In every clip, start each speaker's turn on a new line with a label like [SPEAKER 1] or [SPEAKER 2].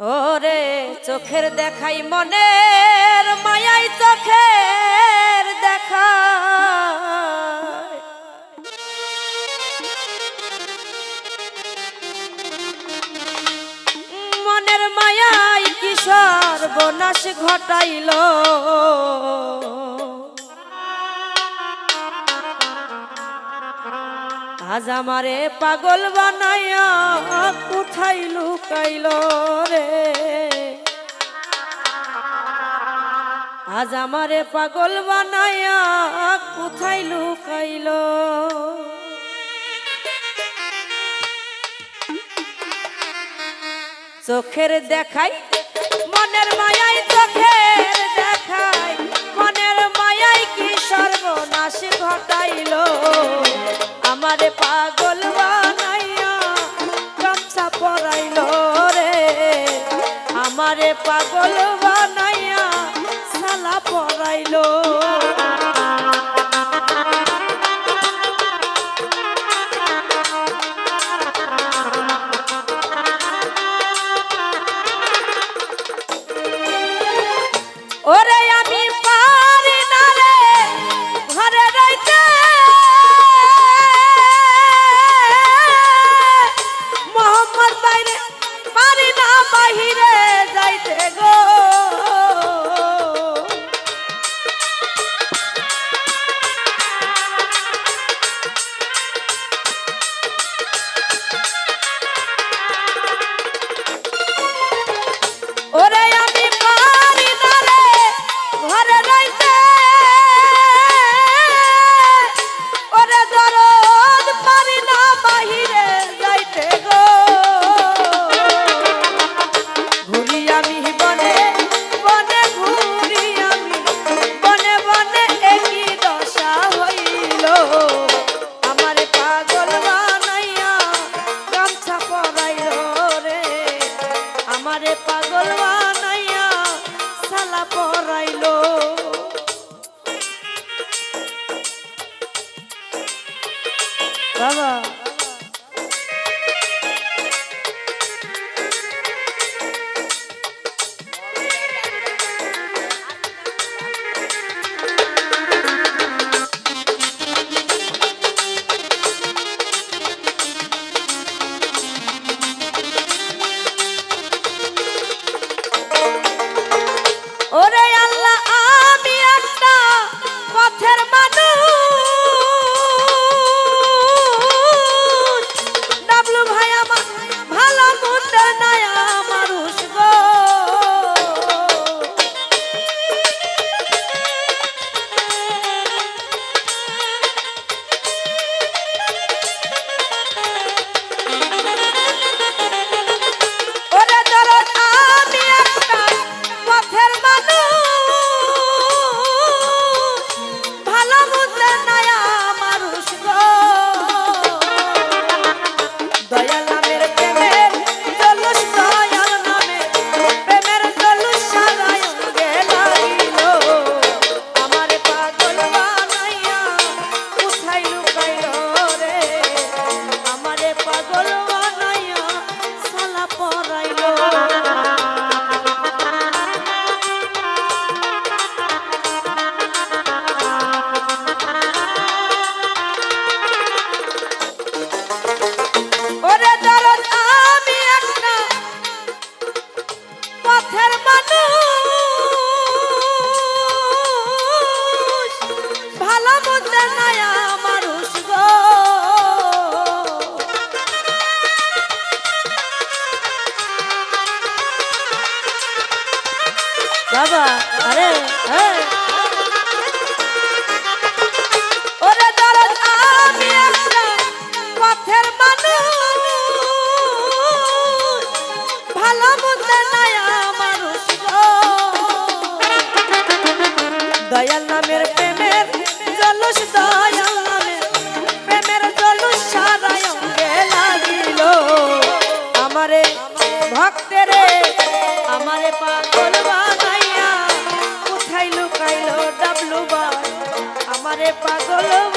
[SPEAKER 1] ওরে চোখের দেখাই মনের মায়াই চোখের দেখা মনের মায়াই কিশোর বনাশ ঘটাইল? আজ আমারে পাগল বানাইয়া কোথায় লুকাইল রে। আজ আমারে পাগল বানাইয়া কোথায় লুকাইল। চোখের দেখাই পাগল বানাইয়া সালা পড়াইলো। বাবা দয়াল নামের প্রেমের জলস দয়াল নামের প্রেমের জলস সারা অঙ্গে লাগিল। আমারে ভক্তেরে, আমারে পাগল বানাইয়া কোথায় লুকাইল ডাবলু বাই আমারে পাগল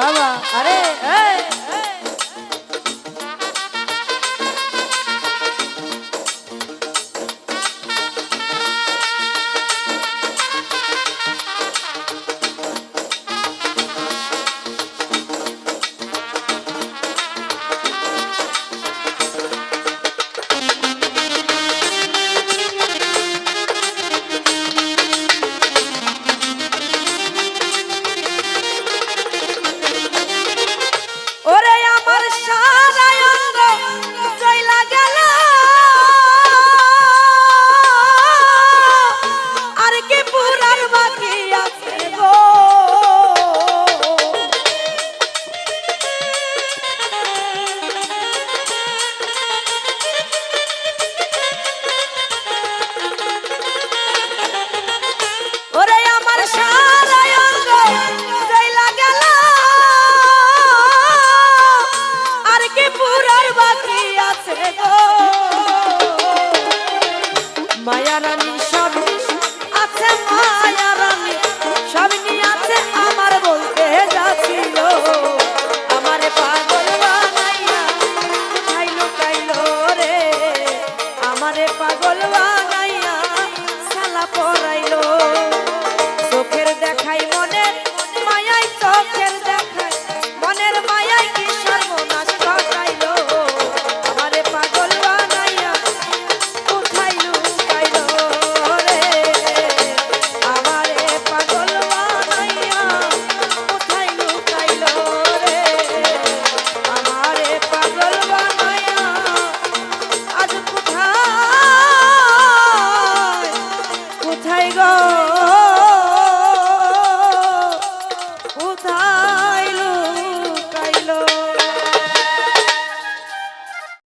[SPEAKER 1] বাবা আরে ঘুরার বাকি আছে গো।